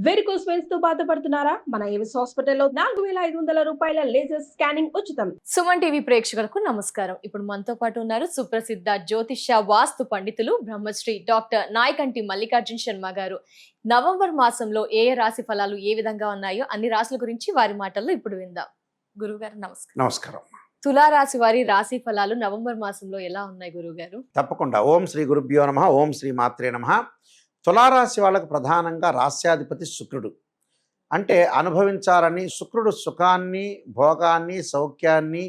Varicose వెన్స్తో బాధపడుతున్నారా? మన Avis హాస్పిటల్లో నాలుగు వేల ఐదు వందల రూపాయల లేజర్ స్కానింగ్ ఉచితం. సుమన్ టీవీ ప్రేక్షకులకు నమస్కారం. ఇప్పుడు మనతో పాటు ఉన్నారు సుప్రసిద్ధ జ్యోతిష వాస్తు పండితులు బ్రహ్మశ్రీ డాక్టర్ నాయకంటి మల్లికార్జున్ శర్మ గారు. నవంబర్ మాసంలో ఏ ఏ రాశి ఫలాలు ఏ విధంగా ఉన్నాయో అన్ని రాశుల గురించి వారి మాటల్లో ఇప్పుడు విందాం. గురువు గారు నమస్కారం. నమస్కారం. తులారాశి వారి రాశి ఫలాలు నవంబర్ మాసంలో ఎలా ఉన్నాయి గురువు గారు తప్పకుండా. ఓం శ్రీ గురుభ్యో నమ ఓం శ్రీ మాత్రే నమ. తులారాశి వాళ్ళకు ప్రధానంగా రాస్యాధిపతి శుక్రుడు. అంటే అనుభవించాలని శుక్రుడు సుఖాన్ని భోగాన్ని సౌఖ్యాన్ని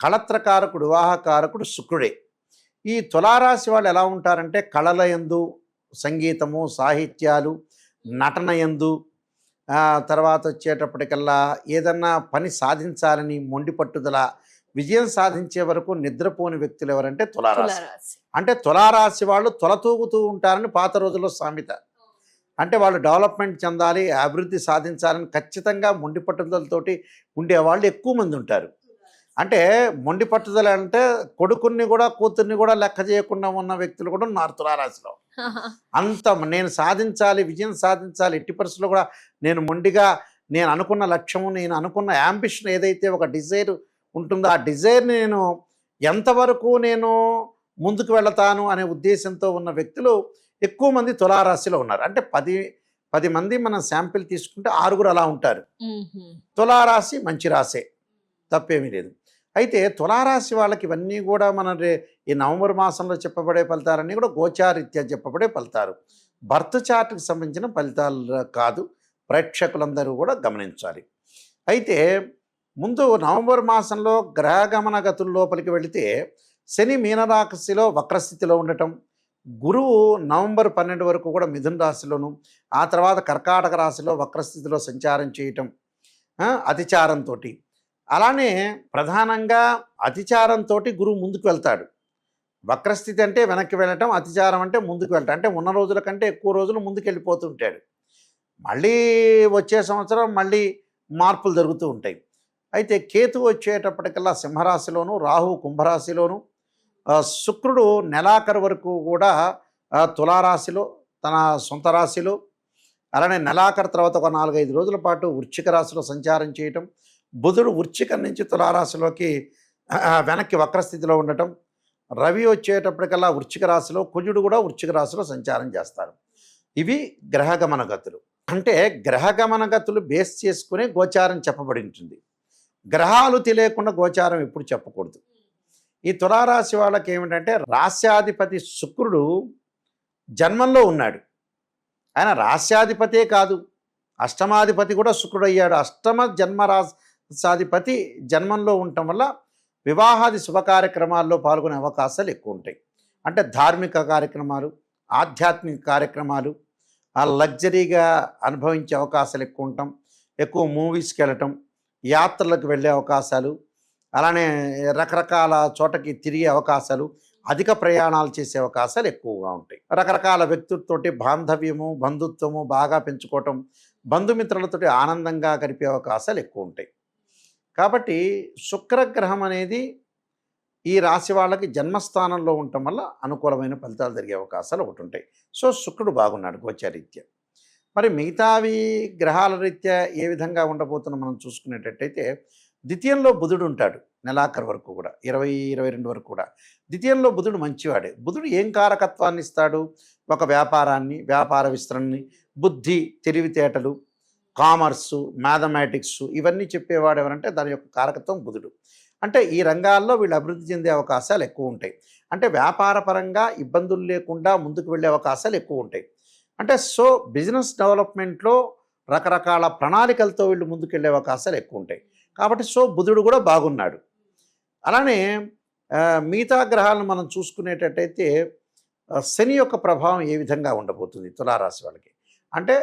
కళత్రకారకుడు వివాహకారకుడు శుక్రుడే. ఈ తులారాశి వాళ్ళు ఎలా ఉంటారంటే కళల ఎందు సంగీతము సాహిత్యాలు నటన ఎందు తర్వాత వచ్చేటప్పటికల్లా ఏదన్నా పని సాధించాలని మొండి పట్టుదల విజయం సాధించే వరకు నిద్రపోని వ్యక్తులు ఎవరంటే తులారాశి. అంటే తులారాశి వాళ్ళు తొలతూగుతూ ఉంటారని పాత రోజుల్లో సామెత. అంటే వాళ్ళు డెవలప్మెంట్ చెందాలి అభివృద్ధి సాధించాలని ఖచ్చితంగా మొండి పట్టుదలతోటి ఉండేవాళ్ళు ఎక్కువ మంది ఉంటారు. అంటే మొండి పట్టుదల అంటే కొడుకుని కూడా కూతుర్ని కూడా లెక్క చేయకుండా ఉన్న వ్యక్తులు కూడా ఉన్నారు తులారాశిలో. అంత నేను సాధించాలి విజయం సాధించాలి ఎట్టి పరిస్థితుల్లో కూడా నేను మొండిగా నేను అనుకున్న లక్ష్యము నేను అనుకున్న యాంబిషన్ ఏదైతే ఒక డిజైర్ ఉంటుందో? ఆ డిజైర్ని నేను ఎంతవరకు నేను ముందుకు వెళతాను అనే ఉద్దేశంతో ఉన్న వ్యక్తులు ఎక్కువ మంది తులారాశిలో ఉన్నారు. అంటే పది పది మంది మనం శాంపిల్ తీసుకుంటే ఆరుగురు అలా ఉంటారు. తులారాశి మంచి రాసే తప్పేమీ లేదు. అయితే తులారాశి వాళ్ళకి ఇవన్నీ కూడా మన ఈ నవంబర్ మాసంలో చెప్పబడే ఫలితాలన్నీ కూడా గోచారీత్యా చెప్పబడే ఫలితాలు. బర్త్ చార్ట్కి సంబంధించిన ఫలితాలు కాదు. ప్రేక్షకులందరూ కూడా గమనించాలి. అయితే ముందు నవంబర్ మాసంలో గ్రహగమన గతుల లోపలికి వెళితే శని మీనరాశిలో వక్రస్థితిలో ఉండటం గురువు నవంబర్ పన్నెండు వరకు కూడా మిథున రాశిలోను ఆ తర్వాత కర్కాటక రాశిలో వక్రస్థితిలో సంచారం చేయటం అతిచారంతో అలానే ప్రధానంగా అతిచారంతో గురువు ముందుకు వెళ్తాడు. వక్రస్థితి అంటే వెనక్కి వెళ్ళటం అతిచారం అంటే ముందుకు వెళ్ళటం అంటే ఉన్న రోజుల కంటే ఎక్కువ రోజులు ముందుకు వెళ్ళిపోతుంటాడు మళ్ళీ వచ్చే సంవత్సరం మళ్ళీ మార్పులు జరుగుతూ ఉంటాయి. అయితే కేతు వచ్చేటప్పటికల్లా సింహరాశిలోను రాహు కుంభరాశిలోను శుక్రుడు నెలాఖరు వరకు కూడా తులారాశిలో తన సొంత రాశిలో అలానే నెలాఖరు తర్వాత ఒక నాలుగైదు రోజుల పాటు వృశ్చిక రాశిలో సంచారం చేయటం బుధుడు వృశ్చిక నుంచి తులారాశిలోకి వెనక్కి వక్రస్థితిలో ఉండటం రవి వచ్చేటప్పటికల్లా వృశ్చిక రాశిలో కుజుడు కూడా వృశ్చిక రాశిలో సంచారం చేస్తారు. ఇవి గ్రహగమన గతులు. అంటే గ్రహగమన గతులు బేస్ చేసుకునే గోచారం చెప్పబడి ఉంటుంది గ్రహాలు తెలియకుండా గోచారం ఎప్పుడు చెప్పకూడదు. ఈ తులారాశి వాళ్ళకి ఏమిటంటే రాస్యాధిపతి శుక్రుడు జన్మంలో ఉన్నాడు. ఆయన రాస్యాధిపతే కాదు. అష్టమాధిపతి కూడా శుక్రుడు అయ్యాడు అష్టమ జన్మ రాసాధిపతి జన్మంలో ఉండటం వల్ల వివాహాది శుభ కార్యక్రమాల్లో పాల్గొనే అవకాశాలు ఎక్కువ ఉంటాయి. అంటే ధార్మిక కార్యక్రమాలు ఆధ్యాత్మిక కార్యక్రమాలు ఆ లగ్జరీగా అనుభవించే అవకాశాలు ఎక్కువ ఉంటాం. ఎక్కువ మూవీస్కి వెళ్ళటం యాత్రలకు వెళ్ళే అవకాశాలు అలానే రకరకాల చోటకి తిరిగే అవకాశాలు అధిక ప్రయాణాలు చేసే అవకాశాలు ఎక్కువగా ఉంటాయి. రకరకాల వ్యక్తులతోటి బాంధవ్యము బంధుత్వము బాగా పెంచుకోవటం బంధుమిత్రులతోటి ఆనందంగా గడిపే అవకాశాలు ఎక్కువ ఉంటాయి. కాబట్టి శుక్రగ్రహం అనేది ఈ రాశి వాళ్ళకి జన్మస్థానంలో ఉండటం వల్ల అనుకూలమైన ఫలితాలు జరిగే అవకాశాలు ఒకటి ఉంటాయి. సో శుక్రుడు బాగున్నాడు గోచారీత్యం. మరి మిగతావి గ్రహాల రీత్యా ఏ విధంగా ఉండబోతుందో మనం చూసుకునేటట్టయితే ద్వితీయంలో బుధుడు ఉంటాడు నెలాఖరు వరకు కూడా ఇరవై ఇరవై రెండు వరకు కూడా. ద్వితీయంలో బుధుడు మంచివాడే. బుధుడు ఏం కారకత్వాన్ని ఇస్తాడు? ఒక వ్యాపారాన్ని వ్యాపార విస్తరణని బుద్ధి తెలివితేటలు కామర్సు మ్యాథమెటిక్స్ ఇవన్నీ చెప్పేవాడు ఎవరంటే దాని యొక్క కారకత్వం బుధుడు. అంటే ఈ రంగాల్లో వీళ్ళు అభివృద్ధి చెందే అవకాశాలు ఎక్కువ ఉంటాయి. అంటే వ్యాపార పరంగా ఇబ్బందులు లేకుండా ముందుకు వెళ్ళే అవకాశాలు ఎక్కువ ఉంటాయి. అంటే సో బిజినెస్ డెవలప్మెంట్లో రకరకాల ప్రణాళికలతో వీళ్ళు ముందుకెళ్ళే అవకాశాలు ఎక్కువ ఉంటాయి కాబట్టి సో బుధుడు కూడా బాగున్నాడు. అలానే మిగతా గ్రహాలను మనం చూసుకునేటట్టయితే శని యొక్క ప్రభావం ఏ విధంగా ఉండబోతుంది తులారాశి వాళ్ళకి? అంటే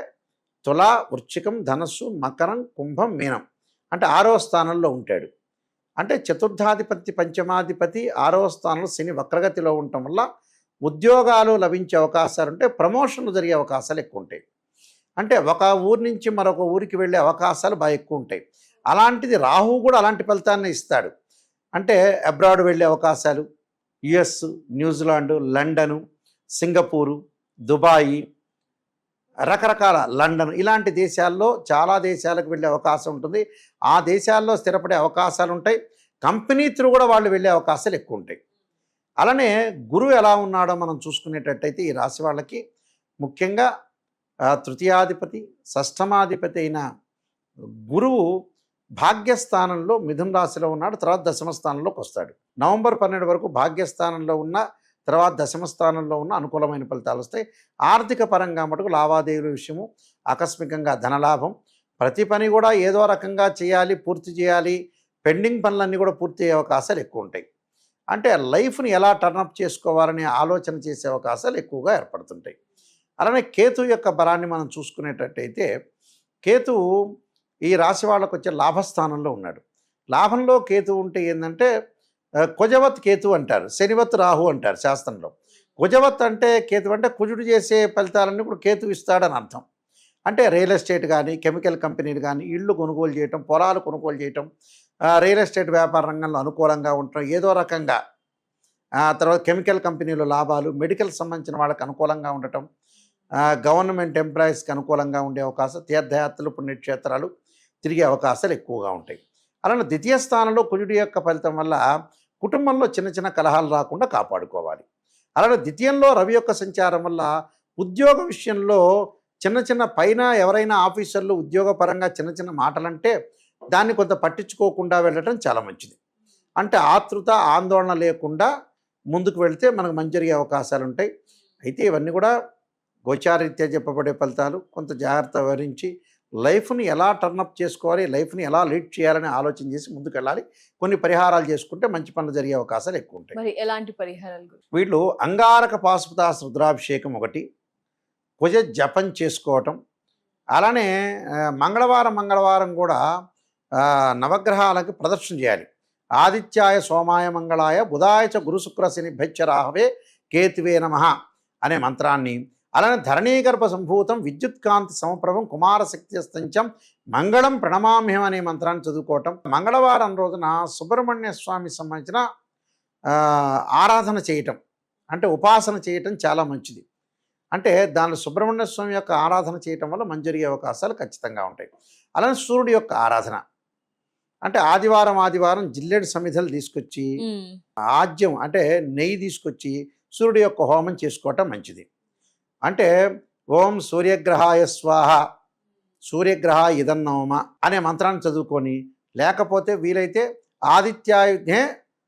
తులా వృచ్చికం ధనస్సు మకరం కుంభం మీనం అంటే ఆరో స్థానంలో ఉంటాడు. అంటే చతుర్థాధిపతి పంచమాధిపతి ఆరవ స్థానంలో శని వక్రగతిలో ఉండటం వల్ల ఉద్యోగాలు లభించే అవకాశాలు ఉంటే ప్రమోషన్లు జరిగే అవకాశాలు ఎక్కువ ఉంటాయి అంటే ఒక ఊరి నుంచి మరొక ఊరికి వెళ్ళే అవకాశాలు బాగా ఎక్కువ ఉంటాయి అలాంటిది రాహు కూడా అలాంటి ఫలితాన్ని ఇస్తాడు. అంటే అబ్రాడ్ వెళ్ళే అవకాశాలు US New Zealand London Singapore Dubai రకరకాల లండన్ ఇలాంటి దేశాల్లో చాలా దేశాలకు వెళ్ళే అవకాశం ఉంటుంది. ఆ దేశాల్లో స్థిరపడే అవకాశాలు ఉంటాయి. కంపెనీ త్రూ కూడా వాళ్ళు వెళ్ళే అవకాశాలు ఎక్కువ ఉంటాయి అలానే గురువు ఎలా ఉన్నాడో మనం చూసుకునేటట్టయితే ఈ రాశి వాళ్ళకి ముఖ్యంగా తృతీయాధిపతి షష్టమాధిపతి అయిన గురువు భాగ్యస్థానంలో మిథున రాశిలో ఉన్నాడు తర్వాత దశమ స్థానంలోకి వస్తాడు. నవంబర్ పన్నెండు వరకు భాగ్యస్థానంలో ఉన్న తర్వాత దశమ స్థానంలో ఉన్న అనుకూలమైన ఫలితాలు వస్తాయి. ఆర్థిక పరంగా మటుకు లావాదేవీల విషయము ఆకస్మికంగా ధనలాభం ప్రతి పని కూడా ఏదో రకంగా చేయాలి పూర్తి చేయాలి పెండింగ్ పనులన్నీ కూడా పూర్తి అయ్యే అవకాశాలు ఎక్కువ ఉంటాయి. అంటే లైఫ్ని ఎలా టర్నప్ చేసుకోవాలనే ఆలోచన చేసే అవకాశాలు ఎక్కువగా ఏర్పడుతుంటాయి. అలానే కేతు యొక్క బలాన్ని మనం చూసుకునేటట్టయితే కేతువు ఈ రాశి వాళ్ళకు వచ్చే లాభస్థానంలో ఉన్నాడు. లాభంలో కేతు ఉంటే ఏంటంటే కుజవత్ కేతు అంటారు శనివత్ రాహు అంటారు శాస్త్రంలో. కుజవత్ అంటే కేతు అంటే కుజుడు చేసే ఫలితాలన్నీ కూడా కేతు ఇస్తాడని అర్థం. అంటే రియల్ ఎస్టేట్ కానీ కెమికల్ కంపెనీలు కానీ ఇళ్ళు కొనుగోలు చేయటం పొలాలు కొనుగోలు చేయటం రియల్ ఎస్టేట్ వ్యాపార రంగంలో అనుకూలంగా ఉండటం ఏదో రకంగా. తర్వాత కెమికల్ కంపెనీలు లాభాలు మెడికల్ సంబంధించిన వాళ్ళకి అనుకూలంగా ఉండటం గవర్నమెంట్ ఎంప్లాయీస్కి అనుకూలంగా ఉండే అవకాశం తీర్థయాత్రలు పుణ్యక్షేత్రాలు తిరిగే అవకాశాలు ఎక్కువగా ఉంటాయి. అలానే ద్వితీయ స్థానంలో కుజుడి యొక్క ఫలితం వల్ల కుటుంబంలో చిన్న చిన్న కలహాలు రాకుండా కాపాడుకోవాలి. అలానే ద్వితీయంలో రవి యొక్క సంచారం వల్ల ఉద్యోగ విషయంలో చిన్న చిన్న పైన ఎవరైనా ఆఫీసర్లు ఉద్యోగపరంగా చిన్న చిన్న మాటలంటే దాన్ని కొంత పట్టించుకోకుండా వెళ్ళటం చాలా మంచిది. అంటే ఆతృత ఆందోళన లేకుండా ముందుకు వెళితే మనకు మంచి జరిగే అవకాశాలు ఉంటాయి. అయితే ఇవన్నీ కూడా గోచారీత్యా చెప్పబడే ఫలితాలు. కొంత జాగ్రత్త వహించి లైఫ్ని ఎలా టర్నప్ చేసుకోవాలి లైఫ్ని ఎలా లీడ్ చేయాలని ఆలోచన చేసి ముందుకు వెళ్ళాలి. కొన్ని పరిహారాలు చేసుకుంటే మంచి పనులు జరిగే అవకాశాలు ఎక్కువ ఉంటాయి. మరి ఎలాంటి పరిహారాలు వీళ్ళు అంగారక పాశుపతాస రుద్రాభిషేకం ఒకటి కుజ జపం చేసుకోవటం. అలానే మంగళవారం మంగళవారం కూడా నవగ్రహాలకు ప్రదర్శన చేయాలి. ఆదిత్యాయ సోమాయ మంగళాయ బుధాయచ చ గురు శుక్ర శని కేతువే నమ అనే మంత్రాన్ని. అలానే ధరణీగర్భ సంభూతం విద్యుత్కాంతి సమప్రభం కుమారశక్తి స్తంచం మంగళం ప్రణమామ్యం అనే మంత్రాన్ని చదువుకోవటం. మంగళవారం రోజున సుబ్రహ్మణ్య స్వామి సంబంధించిన ఆరాధన చేయటం. అంటే ఉపాసన చేయటం చాలా మంచిది. అంటే దానిలో సుబ్రహ్మణ్య స్వామి యొక్క ఆరాధన చేయటం వల్ల మంచి అవకాశాలు ఖచ్చితంగా ఉంటాయి. అలానే సూర్యుడి యొక్క ఆరాధన. అంటే ఆదివారం ఆదివారం జిల్లెడు సమిధలు తీసుకొచ్చి ఆజ్యం అంటే నెయ్యి తీసుకొచ్చి సూర్యుడి యొక్క హోమం చేసుకోవటం మంచిది. అంటే ఓం సూర్యగ్రహాయ స్వాహ సూర్యగ్రహ ఇదన్నోమ అనే మంత్రాన్ని చదువుకొని లేకపోతే వీలైతే ఆదిత్యాయుధే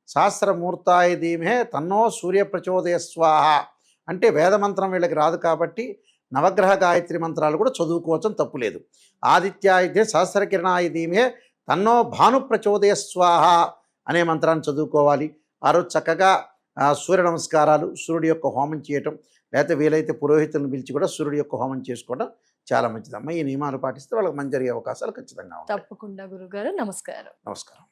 సహస్రమూర్తాయ ధీమే తన్నో సూర్య ప్రచోదయ స్వాహ అంటే వేదమంత్రం వీళ్ళకి రాదు కాబట్టి నవగ్రహ గాయత్రి మంత్రాలు కూడా చదువుకోవచ్చని తప్పులేదు ఆదిత్యాయుధే సహస్రకిరణాయ ధీమే తన్నో భాను ప్రచోదయ స్వాహ అనే మంత్రాన్ని చదువుకోవాలి. ఆ రోజు చక్కగా సూర్య నమస్కారాలు సూర్యుడి యొక్క హోమం చేయటం లేకపోతే వీలైతే పురోహితులను పిలిచి కూడా సూర్యుడి యొక్క హోమం చేసుకోవడం చాలా మంచిదమ్మా ఈ నియమాలు పాటిస్తే వాళ్ళకి మంచి జరిగే అవకాశాలు ఖచ్చితంగా తప్పకుండా గురుగారు నమస్కారం. నమస్కారం.